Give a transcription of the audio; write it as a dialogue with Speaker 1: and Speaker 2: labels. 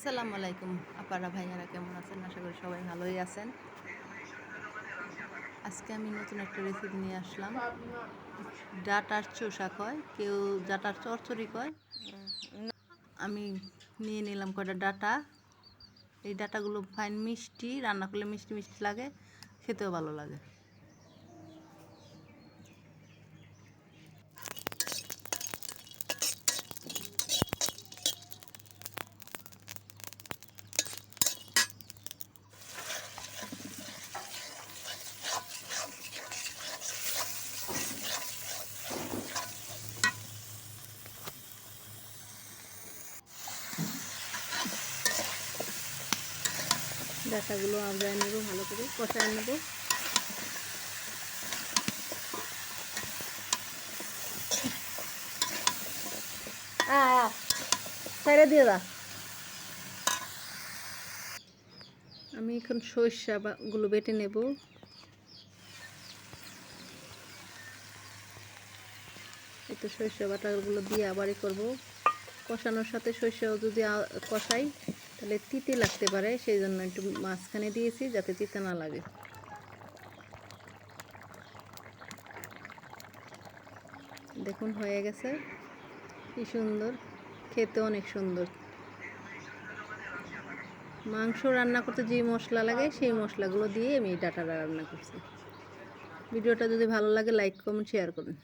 Speaker 1: আসসালামু আলাইকুম, আপারা ভাইয়ারা কেমন আছেন? আশা করি সবাই ভালোই আছেন। আজকে আমি নতুন একটা রেসিপি নিয়ে আসলাম। ডাটার চোষা কয়? কেউ ডাটার চরচড়ি কয়? আমি নিয়ে নিলাম কয়টা ডাটা। এই ডাটাগুলো ফাইন মিষ্টি, রান্না করলে মিষ্টি মিষ্টি লাগে, খেতেও ভালো লাগে। ডাটাগুলো আবড়ায় নেব, ভালো করে কষায় নেব। দিয়ে দা আমি এখন সর্ষা গুলো বেটে নেব। একটু সর্ষে বাটাগুলো দিয়ে আবারই করব। কষানোর সাথে সর্ষেও যদি কষাই তাহলে তিতে লাগতে পারে সেই জন্য একটু মাঝখানে দিয়েছি যাতে তিতে না লাগে। দেখুন, হয়ে গেছে। কি সুন্দর, খেতে অনেক সুন্দর। মাংস রান্না করতে যে মশলা লাগে, সেই মশলাগুলো দিয়ে আমি এই ডাটা রান্না করছি। ভিডিওটা যদি ভালো লাগে, লাইক, কমেন্ট শেয়ার করুন।